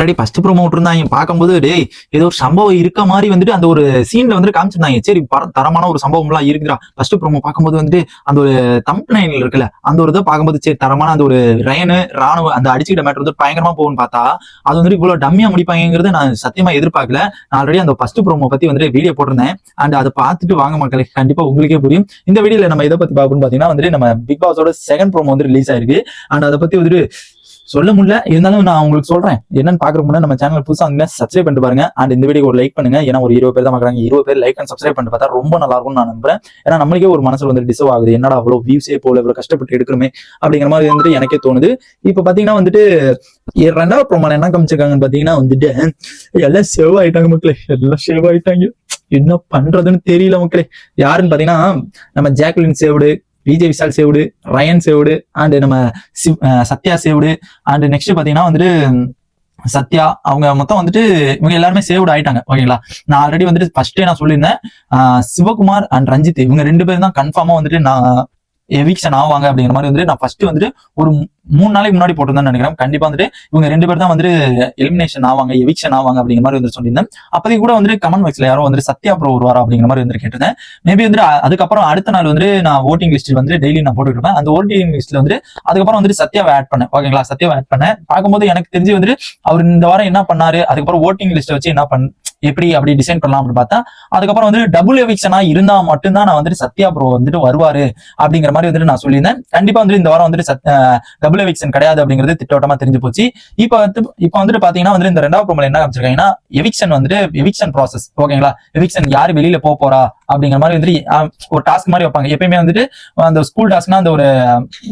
Already first promo விட்டுருந்தாங்க. பார்க்கும்போது டேய் ஏதோ ஒரு சம்பவம் இருக்க மாதிரி வந்துட்டு அந்த ஒரு சீன்ல வந்து காமிச்சிருந்தாங்க. சரி பர- தரமான ஒரு சம்பவம்லாம் இருக்குடா ஃபர்ஸ்ட் ப்ரோமோ பார்க்கும்போது வந்துட்டு அந்த ஒரு தம்ப்னைல் இருக்குல்ல அந்த ஒரு இதை பார்க்கும்போது சரி தரமான அந்த ஒரு ரயனு ராணுவ அந்த அடிச்சுக்கிட்ட மேட்டர் வந்து பயங்கரமா போகும்னு பார்த்தா அது வந்துட்டு இவ்வளவு டம்மியா முடிப்பாங்கிறத நான் சத்தியமா எதிர்பார்க்கல. நான் ஆல்ரெடி அந்த ஃபர்ஸ்ட் ப்ரோமோ பத்தி வந்துட்டு வீடியோ போட்டிருந்தேன். அண்ட் அதை பார்த்துட்டு வாங்க மக்களே கண்டிப்பா உங்களுக்கே புரியும். இந்த வீடியோல நம்ம இதை பத்தி பார்க்கணும்னு பாத்தீங்கன்னா வந்துட்டு நம்ம பிக் பாஸோட செகண்ட் ப்ரோமோ வந்து ரிலீஸ் ஆயிருக்கு. அண்ட் அதை பத்தி வந்துட்டு சொல்ல முடியல. இருந்தாலும் நான் உங்களுக்கு சொல்றேன். என்னன்னு பாக்குற முன்னாடி நம்ம சேனல் புதுசாக இருந்தால் சப்ஸ்கிரைப் பண்ணிட்டு பாருங்க. அண்ட் இந்த வீடியோ ஒரு லைக் பண்ணுங்க. ஏன்னா ஒரு இருபது பேர் தான் பாக்குறாங்க இருபது பேர் லைக் அண்ட் சப்ஸ்கிரைப் பண்ணிட்டு பார்த்தா ரொம்ப நல்லா இருக்கும்னு நான் நம்புறேன். ஏன்னா நம்மளுக்கே ஒரு மனசுல வந்து டிசர்வ் ஆகுது. என்னடா அவ்வளோ வியூஸே போல இவ்வளவு கஷ்டப்பட்டு எடுக்கணுமே அப்படிங்கிற மாதிரி வந்துட்டு எனக்கே தோணுது. இப்போ பாத்தீங்கன்னா வந்துட்டு ரெண்டாவது ப்ரோமான என்ன காமிச்சிருக்காங்கன்னு பாத்தீங்கன்னா வந்துட்டு எல்லாம் சேவ் ஆயிட்டாங்க மக்களே. எல்லாம் சேவ் ஆயிட்டாங்க. என்ன பண்றதுன்னு தெரியல மக்களே. யாருன்னு பாத்தீங்கன்னா நம்ம Jacqueline saved Vijay Vishal saved Rayan saved and நம்ம சிவ்- சத்யா சேவ்டு அண்ட் நெக்ஸ்ட் பாத்தீங்கன்னா வந்துட்டு சத்யா அவங்க மொத்தம் வந்துட்டு இவங்க எல்லாருமே சேவ்டு ஆயிட்டாங்க. ஓகேங்களா நான் ஆல்ரெடி வந்துட்டு ஃபர்ஸ்டே நான் சொல்லியிருந்தேன் ஆஹ் சிவகுமார் அண்ட் ரஞ்சித் இவங்க ரெண்டு பேரும் தான் கன்ஃபார்மா வந்துட்டு நான் எவிக்ஷன் ஆவாங்க அப்படிங்கிற மாதிரி வந்துட்டு நான் ஃபர்ஸ்ட் வந்துட்டு ஒரு மூணு நாளைக்கு முன்னாடி போட்டிருந்தேன் நினைக்கிறேன். கண்டிப்பா வந்துட்டு இவங்க ரெண்டு பேர் தான் வந்துட்டு எலிமினேஷன் ஆவாங்க எவிக்ஷன் ஆவாங்க அப்படிங்கிற மாதிரி வந்து சொல்லியிருந்தேன். அப்போதைக்கு கூட வந்துட்டு கமெண்ட் பாக்ஸ்ல யாரோ வந்து சத்யா ப்ரோ வருவாரா அப்படிங்கிற மாதிரி வந்து கேட்டிருந்தேன். மேபி வந்துட்டு அதுக்கப்புறம் அடுத்த நாள் வந்துட்டு நான் ஓட்டிங் லிஸ்ட் வந்து டெய்லி நான் போட்டுட்டு இருப்பேன். அந்த ஓட்டிங் லிஸ்ட்ல வந்து அதுக்கப்புறம் வந்துட்டு சத்யாவை ஆட் பண்ணேன். ஓகேங்களா? சத்யாவை ஆட் பண்ணேன். பார்க்கும்போது எனக்கு தெரிஞ்சு வந்துட்டு அவர் இந்த வாரம் என்ன பண்ணாரு? அதுக்கப்புறம் ஓட்டிங் லிஸ்ட் வச்சு என்ன பண்ண எப்படி அப்படி டிசைன் பண்ணலாம் அப்படின்னு பார்த்தா அதுக்கப்புறம் வந்து டபுள் எவிக்ஷனா இருந்தா மட்டும்தான் நான் வந்துட்டு சத்யா ப்ரோ வந்துட்டு வருவாரு அப்படிங்கிற மாதிரி வந்துட்டு நான் சொல்லியிருந்தேன். கண்டிப்பா வந்துட்டு இந்த வாரம் வந்துட்டு டபுள் எவிக்ஷன் கிடையாது அப்படிங்கிறது திட்டவட்டமா தெரிஞ்சு போச்சு. இப்போ வந்து இப்போ வந்துட்டு பாத்தீங்கன்னா வந்து இந்த ரெண்டாவது ப்ரோமோல என்ன காமிச்சிருக்காங்கன்னா எவிக்ஷன் வந்துட்டு எவிக்ஷன் ப்ராசஸ் ஓகேங்களா எவிக்ஷன் யாரு வெளியில போக போறா? அப்படிங்கிற மாதிரி வந்துட்டு ஒரு டாஸ்க் மாதிரி வைப்பாங்க. எப்பயுமே வந்துட்டு அந்த ஸ்கூல் டாஸ்க்னா அந்த ஒரு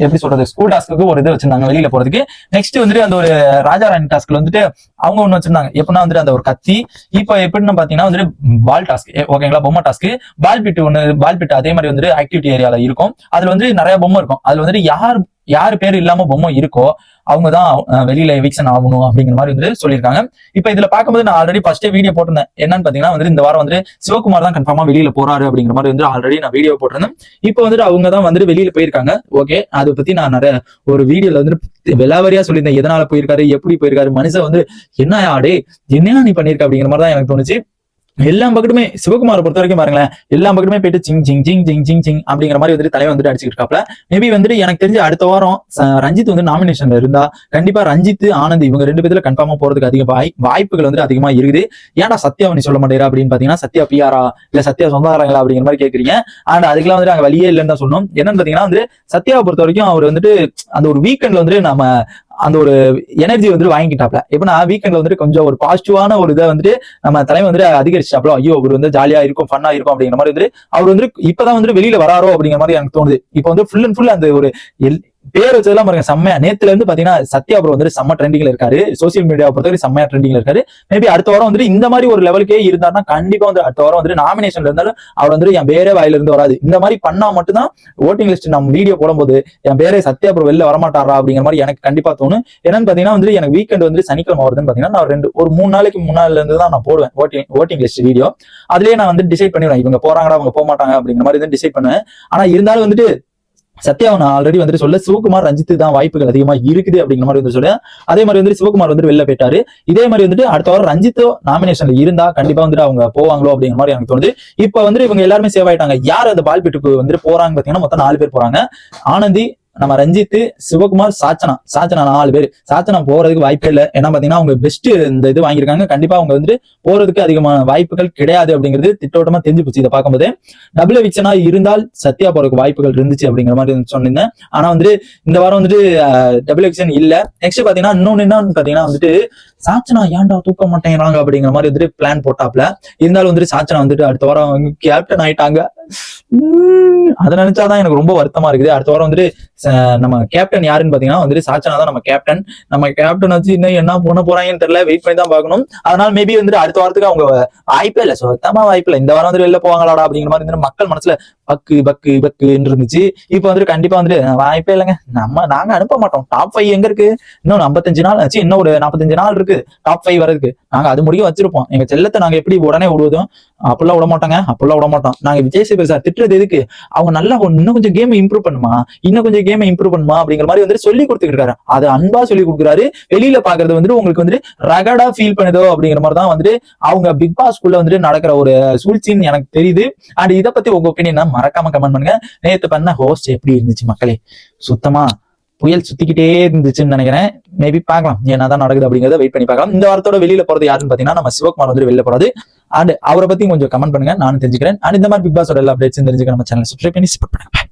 எப்படி சொல்றது ஸ்கூல் டாஸ்க்கு ஒரு இது வச்சிருந்தாங்க வெளியில போறதுக்கு. நெக்ஸ்ட் வந்துட்டு அந்த ஒரு ராஜா ராணி டாஸ்க்ல வந்துட்டு அவங்க ஒண்ணு வச்சிருந்தாங்க. எப்படின்னா வந்துட்டு அந்த ஒரு கத்தி. இப்போ எப்படின்னு பாத்தீங்கன்னா வந்துட்டு பால் டாஸ்க் ஓகேங்களா பொம்மை டாஸ்க் பால் பிட்டு ஒன்று பால் பிட்டு அதே மாதிரி வந்துட்டு ஆக்டிவிட்டி ஏரியால இருக்கும். அதுல வந்து நிறைய பொம்மை இருக்கும். அதுல வந்துட்டு யார் யார் பேர் இல்லாம பொம்மை இருக்கோ அவங்க தான் வெளியில எவிக்ஷன் ஆகணும் அப்படிங்கிற மாதிரி வந்து சொல்லியிருக்காங்க. இப்போ இதுல பார்க்கும்போது நான் ஆல்ரெடி ஃபர்ஸ்டே வீடியோ போட்டிருந்தேன். என்னன்னு பாத்தீங்கன்னா வந்து இந்த வாரம் வந்து சிவகுமார் தான் கன்ஃபார்மா வெளியில போறாரு அப்படிங்கிற மாதிரி வந்து ஆல்ரெடி நான் வீடியோ போட்டிருந்தேன். இப்போ வந்துட்டு அவங்க தான் வந்துட்டு வெளியில போயிருக்காங்க. ஓகே அதை பத்தி நான் நிறைய ஒரு வீடியோல வந்துட்டு விளாவரியா சொல்லியிருந்தேன். எதனால போயிருக்காரு எப்படி போயிருக்காரு மனுஷன் வந்து என்ன ஆடே என்ன நீ பண்ணிருக்க அப்படிங்கிற மாதிரி தான் எனக்கு தோணுச்சு. எல்லா பக்கத்துமே சிவகுமாரை பொறுத்த வரைக்கும் பாருங்களேன் எல்லா பக்கத்துமே போயிட்டு சிங் சிங் சிங் சிங் சிங் சிங் அப்படிங்கிற மாதிரி வந்துட்டு தலைவர் வந்துட்டு அடிச்சுட்டு இருக்காப்ல. மேபி வந்துட்டு எனக்கு தெரிஞ்ச அடுத்த வாரம் ரஞ்சித் வந்து நாமினேஷன்ல இருந்தா கண்டிப்பா ரஞ்சித் ஆனந்த் இவங்க ரெண்டு பேத்துல கன்ஃபார்மா போறதுக்கு அதிக வாய்ப்புகள் வந்து அதிகமா இருக்குது. ஏன்டா சத்யா நீ சொல்ல மாட்டேறா அப்படின்னு பாத்தீங்கன்னா சத்யா பிஆரா இல்ல சத்யா சொந்தக்காரங்களா அப்படிங்கிற மாதிரி கேக்குறீங்க. அண்ட் அதுக்கெல்லாம் வந்து அங்க வழியே இல்லைன்னு தான் சொன்னோம் என்னன்னு பாத்தீங்கன்னா வந்து சத்யாவை பொறுத்த வரைக்கும் அவர் வந்துட்டு அந்த ஒரு வீக்கெண்ட்ல வந்துட்டு நம்ம அந்த ஒரு எனர்ஜி வந்துட்டு வாங்கிக்கிட்டாப்ல. எப்படின்னா வீக்கெண்ட்ல வந்துட்டு கொஞ்சம் ஒரு பாசிட்டிவான ஒரு இதை வந்துட்டு நம்ம தலைமை வந்துட்டு அதிகரிச்சாப்ல ஐயோ அவர் வந்து ஜாலியா இருக்கும் ஃபன்னா இருக்கும் அப்படிங்கிற மாதிரி வந்துட்டு அவர் வந்து இப்பதான் வந்துட்டு வெளியில வராரோ அப்படிங்கிற மாதிரி எனக்கு தோணுது. இப்போ வந்து ஃபுல் அண்ட் ஃபுல் அந்த ஒரு பேர் வச்சதெல்லாம் பாருங்க செம்மையா. நேத்துல இருந்து பாத்தீங்கன்னா சத்யா ப்ரோ வந்து செம்ம ட்ரெண்டிங்ல இருக்காரு. சோசியல் மீடியா பொறுத்தவரை செம்மையா ட்ரெண்டிங்ல இருக்காரு. மேபி அடுத்த வாரம் வந்துட்டு இந்த மாதிரி ஒரு லெவலுக்கே இருந்தாருன்னா கண்டிப்பா வந்து அடுத்த வாரம் வந்துட்டு நாமினேஷன்ல இருந்தாலும் அவர் வந்துட்டு என் பேரே வாயில இருந்து வராது. இந்த மாதிரி பண்ணா மட்டும்தான் ஓட்டிங் லிஸ்ட் நம்ம வீடியோ போடும்போது என் பேரே சத்யா ப்ரோ வெளில வரமாட்டாரா அப்படிங்கிற மாதிரி எனக்கு கண்டிப்பா தோணும். என்னன்னு பாத்தீங்கன்னா வந்து எனக்கு வீக்கெண்ட் வந்து சனிக்கிழமை வருதுன்னு பாத்தீங்கன்னா நான் ரெண்டு ஒரு மூணு நாளைக்கு முன்னால இருந்து தான் நான் போடுவேன் ஓட்டிங் ஓட்டிங் லிஸ்ட் வீடியோ அதுலயே நான் வந்து டிசைட் பண்ணிடுவேன் இவங்க போறாங்கடா அவங்க போக மாட்டாங்க அப்படிங்கிற மாதிரி தான் டிசைட் பண்ணுவேன். ஆனா இருந்தாலும் வந்துட்டு சத்யாவை நான் ஆல்ரெடி வந்துட்டு சொல்ல சிவகுமார் ரஞ்சித் தான் வாய்ப்புகள் அதிகமா இருக்குது அப்படிங்கிற மாதிரி வந்து சொல்ல அதே மாதிரி வந்துட்டு சிவகுமார் வந்துட்டு வெளில போயிட்டாரு. இதே மாதிரி வந்துட்டு அடுத்த வாரம் ரஞ்சித்தோ நாமினேஷன்ல இருந்தா கண்டிப்பா வந்துட்டு அவங்க போவாங்களோ அப்படிங்கிற மாதிரி எனக்கு தோணுது. இப்ப வந்துட்டு இவங்க எல்லாருமே சேவ் ஆயிட்டாங்க. யார் அந்த பால் பிட்டுக்கு வந்துட்டு போறாங்க பாத்தீங்கன்னா மொத்தம் நாலு பேர் போறாங்க. ஆனந்தி நம்ம ரஞ்சித் சிவகுமார் சாச்சனா. சாச்சனா நாலு பேர். சாச்சனா போறதுக்கு வாய்ப்பே இல்லை. ஏன்னா பாத்தீங்கன்னா அவங்க பெஸ்ட் இந்த இது வாங்கியிருக்காங்க. கண்டிப்பா அவங்க வந்துட்டு போறதுக்கு அதிகமான வாய்ப்புகள் கிடையாது அப்படிங்கிறது திட்டவட்டமா தெரிஞ்சு போச்சு இதை பார்க்கும்போது. டபுள் விக்ஷனா இருந்தால் சத்யா போறதுக்கு வாய்ப்புகள் இருந்துச்சு அப்படிங்கிற மாதிரி வந்து சொன்னிருந்தேன். ஆனா வந்துட்டு இந்த வாரம் வந்துட்டு டபுள் விக்ஷன் இல்ல. நெக்ஸ்ட் பாத்தீங்கன்னா இன்னொன்னு என்னன்னு பாத்தீங்கன்னா வந்துட்டு சாச்சனா ஏன்டா தூக்க மாட்டேங்கிறாங்க அப்படிங்கிற மாதிரி வந்துட்டு பிளான் போட்டாப்ல. இருந்தாலும் வந்துட்டு சாச்சனா வந்துட்டு அடுத்த வாரம் கேப்டன் ஆயிட்டாங்க. உம், அதை நினைச்சாதான் எனக்கு ரொம்ப வருத்தமா இருக்குது. அடுத்த வாரம் வந்துட்டு நம்ம கேப்டன் யாருன்னு பாத்தீங்கன்னா வந்துட்டு சாச்சனா தான் நம்ம கேப்டன் நம்ம கேப்டன் வச்சு இன்னும் என்ன பண்ண போறாங்கன்னு தெரியல. வெயிட் பண்ணி தான் பார்க்கணும். அதனால மேபி வந்துட்டு அடுத்த வாரத்துக்கு அவங்க வாய்ப்பே இல்லை. சுத்தமா வாய்ப்பு இந்த வாரம் வந்து வெளில போவாங்களாடா அப்படிங்கிற மாதிரி வந்துட்டு மக்கள் மனசுல பக்கு பக்கு பக்குன்னு இருந்துச்சு. இப்போ வந்துட்டு கண்டிப்பா வந்துட்டு வாய்ப்பே இல்லைங்க. நம்ம நாங்க அனுப்ப மாட்டோம். டாப் ஃபைவ் எங்க இருக்கு? இன்னும் 55 நாள் ஆச்சு. இன்னும் ஒரு 45 நாள் இருக்கு. டாப் ஃபைவ் வரதுக்கு நாங்க அது முடிய வச்சிருப்போம். எங்க செல்லத்தை நாங்க எப்படி உடனே விடுவதும் அப்படிலாம் விட மாட்டாங்க. அப்படிலாம் விட மாட்டோம். நாங்க விஜய் சேகர் சார் திட்டுறது எதுக்கு? அவங்க நல்லா இன்னும் கொஞ்சம் கேம் இம்ப்ரூவ் பண்ணுமா? இன்னும் கொஞ்சம் கேமை இம்ப்ரூவ் பண்ணுமா அப்படிங்கிற மாதிரி வந்துட்டு சொல்லி கொடுத்துட்டு இருக்காரு. அது அன்பா சொல்லி கொடுக்குறாரு. வெளியில பாக்குறது வந்து உங்களுக்கு வந்து ரகடா ஃபீல் பண்ணுதோ அப்படிங்கிற மாதிரி தான் வந்துட்டு அவங்க பிக் பாஸ்குள்ள வந்துட்டு நடக்கிற ஒரு சூழ்ச்சின்னு எனக்கு தெரியுது. அண்ட் இதை பத்தி உங்க ஒப்பீனியன் மறக்காம கமெண்ட் பண்ணுங்க. நேத்து பண்ண ஹோஸ்ட் எப்படி இருந்துச்சு மக்களே? சுத்தமா புயல் சுத்திக்கிட்டே இருந்துச்சுன்னு நினைக்கிறேன். மேபி பார்க்கலாம். என்னதான் நடக்குது அப்படிங்கறத வெயிட் பண்ணி பார்க்கலாம். இந்த வாரத்தோட வெளியில போறது யாருன்னு பாத்தீங்கன்னா நம்ம சிவகுமார் வந்து வெளியில போறது அண்ட் அவரை பத்தி கொஞ்சம் கமெண்ட் பண்ணுங்க. நானும் தெரிஞ்சுக்கிறேன். அண்ட் இந்த மாதிரி பிக் பாஸோட எல்லா அப்டேட்ஸும் தெரிஞ்சுக்க நம்ம சேனல் சப்ஸ்கிரைப் பண்ணி சப்போர்ட் பண்ணுங்க.